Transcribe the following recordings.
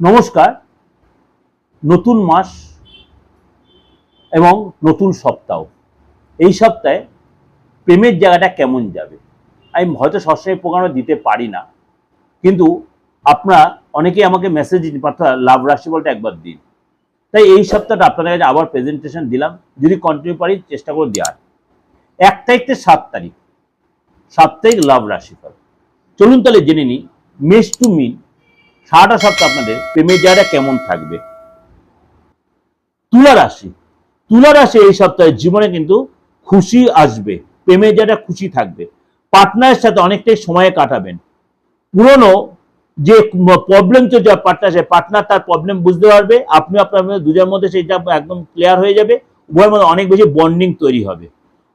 নমস্কার। নতুন মাস এবং নতুন সপ্তাহ। এই সপ্তাহে প্রেমের জায়গাটা কেমন যাবে? আমি হয়তো সবসময় প্রোগ্রামে দিতে পারি না, কিন্তু আপনারা অনেকেই আমাকে মেসেজ পাঠা লাভ রাশি বলটা একবার দিন। তাই এই সপ্তাহটা আপনাদের কাছে আবার প্রেজেন্টেশন দিলাম। যদি কন্টিনিউ পারি, চেষ্টা করে দেওয়ার এক তারিখ থেকে সাত তারিখ। তারিখ লাভ রাশিফল। চলুন তাহলে জেনে নিই। মেষ টু মিন সারাটা সপ্তাহ আপনাদের প্রেমের জায়গাটা কেমন থাকবে? তুলা রাশি। তুলা রাশি এই সপ্তাহে জীবনে কিন্তু খুশি আসবে প্রেমের জায়গাটা খুশি থাকবে। পার্টনারের সাথে অনেকটাই সময় কাটাবেন। পুরনো যে প্রবলেম চলছে পার্টনার সে পার্টনার তার প্রবলেম বুঝতে পারবে আপনি আপনার দুজনের মধ্যে সেটা একদম ক্লিয়ার হয়ে যাবে, উভয়ের মধ্যে অনেক বেশি বন্ডিং তৈরি হবে।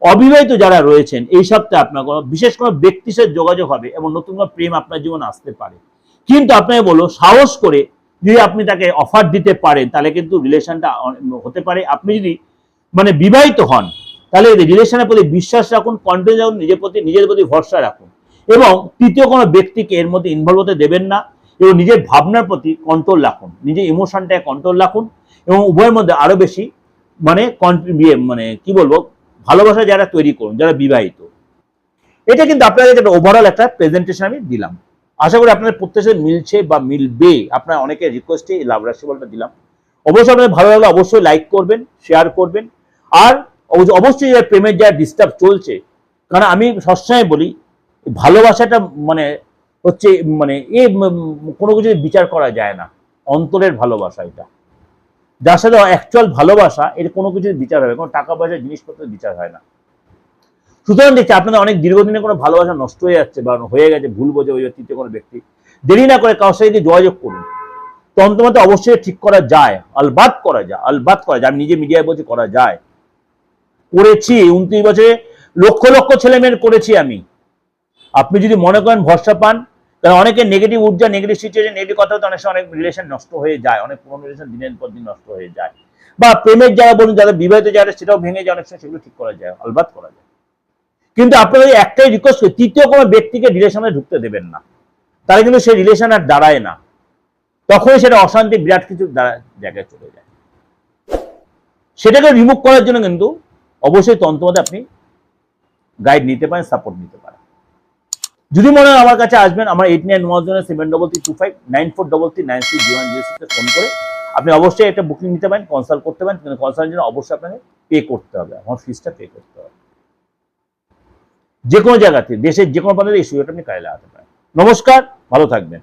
অবিবাহিত যারা রয়েছেন, এই সপ্তাহে আপনার কোনো বিশেষ কোনো ব্যক্তির সাথে যোগাযোগ হবে এবং নতুন কোনো প্রেম আপনার জীবনে আসতে পারে। কিন্তু আপনাকে বলো সাহস করে যদি আপনি তাকে অফার দিতে পারেন তাহলে কিন্তু রিলেশনটা হতে পারে। আপনি যদি মানে বিবাহিত হন তাহলে রিলেশনের প্রতি বিশ্বাস রাখুন কন্টিনিউ রাখুন নিজের প্রতি নিজের প্রতি ভরসা রাখুন। এবং তৃতীয় কোনো ব্যক্তিকে এর মধ্যে ইনভলভ হতে দেবেন না এবং নিজের ভাবনার প্রতি কন্ট্রোল রাখুন। নিজের ইমোশনটাকে কন্ট্রোল রাখুন এবং উভয়ের মধ্যে আরও বেশি মানে ইয়ে, মানে কি বলব ভালোবাসা যারা তৈরি করুন যারা বিবাহিত। এটা কিন্তু আপনাদের একটা ওভারঅল একটা প্রেজেন্টেশন আমি দিলাম। আশা করি আপনাদের প্রত্যেকের মিলছে বা মিলবে। আপনার অনেকের রিকোয়েস্টে এই লাভ রাশি বলটা দিলাম। অবশ্যই আপনাদের ভালো লাগলে অবশ্যই লাইক করবেন শেয়ার করবেন। আর অবশ্য- অবশ্যই যারা প্রেমের যা ডিস্টার্ব চলছে, কারণ আমি সবসময় বলি, ভালোবাসাটা মানে হচ্ছে মানে এ কোনো কিছু বিচার করা যায় না। অন্তরের ভালোবাসা এটা। যার সাথে অ্যাকচুয়াল ভালোবাসা, এর কোনো কিছুর বিচার হবে কোনো টাকা পয়সা জিনিসপত্রের বিচার হয় না। সুতরাং দেখছি আপনাদের অনেক দীর্ঘদিনে কোনো ভালোবাসা নষ্ট হয়ে যাচ্ছে বা হয়ে গেছে, ভুল বোঝে ওই তৃতীয় কোনো ব্যক্তি। দেরি না করে কারোর সাথে যোগাযোগ করুন। তন্ত্রমতে অবশ্যই ঠিক করা যায়, আলবাত করা যায়, আলবাত করা যায়। আমি নিজে মিডিয়ায় বলছি করা যায়। করেছি উনত্রিশ বছরে লক্ষ লক্ষ ছেলে মেয়ের করেছি আমি। আপনি যদি মনে করেন ভরসা পান কারণ অনেকে নেগেটিভ ঊর্জা নেগেটিভ সিচুয়েশন নেগেটিভ কথা তো অনেক সময় অনেক রিলেশন নষ্ট হয়ে যায়, অনেক পুরনো রিলেশন দিনের পর দিন নষ্ট হয়ে যায়। বা প্রেমের যারা বলুন যারা বিবাহিত যারা সেটাও ভেঙে যায়, অনেক সময় সেগুলো ঠিক করা যায়, আলবাত করা যায়। কিন্তু আপনাদের একটাই রিকোয়েস্ট করি তৃতীয় কোনো ব্যক্তিকে রিলেশনে ঢুকতে দেবেন না। তাহলে কিন্তু সেই রিলেশন আর দাঁড়ায় না। তখনই সেটা অশান্তি, বিরাট কিছু জায়গায় চলে যায়। সেটাকে রিমুভ করার জন্য কিন্তু অবশ্যই তন্ত্রমতে আপনি গাইড নিতে পারেন সাপোর্ট নিতে পারেন। যদি মনে হয় আমার কাছে আসবেন, আমার eight nine one zero seven double three two five nine four double three nine six zero zero সিক্সে ফোন করে আপনি অবশ্যই একটা বুকিং নিতে পারেন কনসাল্ট করতে পারেন। কিন্তু কনসাল্টের জন্য অবশ্যই আপনাকে পে করতে হবে। আমার ফিসটা পে করতে হবে। যে কোনো জায়গাতে, দেশের যে কোনো প্রান্তে এই সুযোগটা আপনি কাজে লাগাতে পারেন। নমস্কার, ভালো থাকবেন।